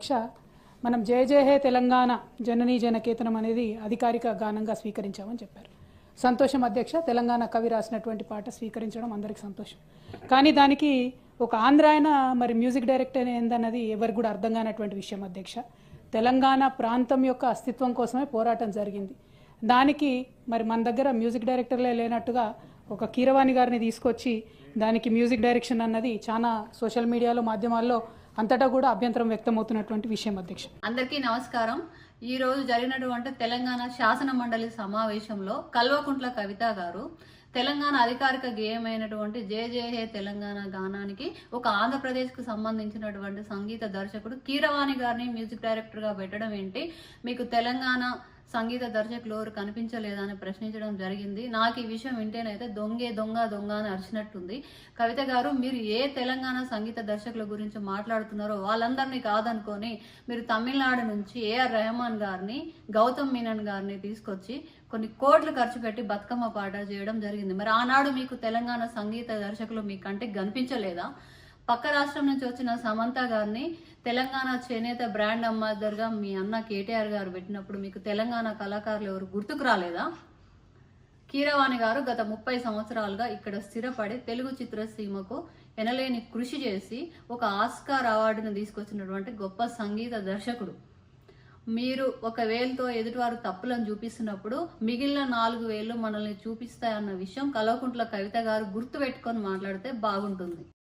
దీక్ష మనం జయ జయ హే తెలంగాణ జననీ జనకేతనం అనేది అధికారిక గానంగా స్వీకరించామని చెప్పారు. సంతోషం అధ్యక్ష తెలంగాణ కవి రాసినటువంటి పాట స్వీకరించడం అందరికి సంతోషం. కానీ దానికి ఒక ఆంధ్ర ఆయన మరి మ్యూజిక్ డైరెక్టర్ ఏందన్నది ఎవరికి కూడా అర్థం కానటువంటి విషయం అధ్యక్ష. తెలంగాణ ప్రాంతం యొక్క అస్తిత్వం కోసమే పోరాటం జరిగింది. దానికి మరి మన దగ్గర మ్యూజిక్ డైరెక్టర్లే లేనట్టుగా ఒక కీరవాణి గారిని తీసుకొచ్చి దానికి మ్యూజిక్ డైరెక్షన్ అన్నది చాలా సోషల్ మీడియాలో మాధ్యమాల్లో అంతటా కూడా అభ్యంతరం వ్యక్తమవుతున్నటువంటి విషయం అధ్యక్ష. అందరికీ నమస్కారం. ఈ రోజు జరిగినటువంటి తెలంగాణ శాసన మండలి సమావేశంలో కల్వకుంట్ల కవిత గారు తెలంగాణ అధికారిక గేయమైనటువంటి జే జే హే తెలంగాణ గానానికి ఒక ఆంధ్రప్రదేశ్కు సంబంధించినటువంటి సంగీత దర్శకుడు కీరవాణి గారిని మ్యూజిక్ డైరెక్టర్గా పెట్టడం ఏంటి? మీకు తెలంగాణ సంగీత దర్శకులు ఎవరు కనిపించలేదా అని ప్రశ్నించడం జరిగింది. నాకు ఈ విషయం వింటేనైతే దొంగే దొంగ దొంగ అని అరిచినట్టుంది. కవిత గారు మీరు ఏ తెలంగాణ సంగీత దర్శకుల గురించి మాట్లాడుతున్నారో వాళ్ళందరినీ కాదనుకొని మీరు తమిళనాడు నుంచి ఏఆర్ రెహమాన్ గారిని గౌతమ్ మీనన్ గారిని తీసుకొచ్చి కొన్ని కోట్లు ఖర్చు పెట్టి బతుకమ్మ పాట చేయడం జరిగింది. మరి ఆనాడు మీకు తెలంగాణ సంగీత దర్శకులు మీ కంటికి కనిపించలేదా? పక్క రాష్ట్రం నుంచి వచ్చిన సమంత గారిని తెలంగాణ చేనేత బ్రాండ్ అంబాసిడర్గా మీ అన్న కేటీఆర్ గారు పెట్టినప్పుడు మీకు తెలంగాణ కళాకారులు ఎవరు గుర్తుకు రాలేదా? కీరవాణి గారు గత ముప్పై సంవత్సరాలుగా ఇక్కడ స్థిరపడి తెలుగు చిత్రసీమకు ఎనలేని కృషి చేసి ఒక ఆస్కార్ అవార్డును తీసుకొచ్చినటువంటి గొప్ప సంగీత దర్శకుడు. మీరు ఒక వేలుతో ఎదుటివారు తప్పులను చూపిస్తున్నప్పుడు మిగిలిన నాలుగు వేలు మనల్ని చూపిస్తాయన్న విషయం కలవకుంట్ల కవిత గారు గుర్తు పెట్టుకొని మాట్లాడితే బాగుంటుంది.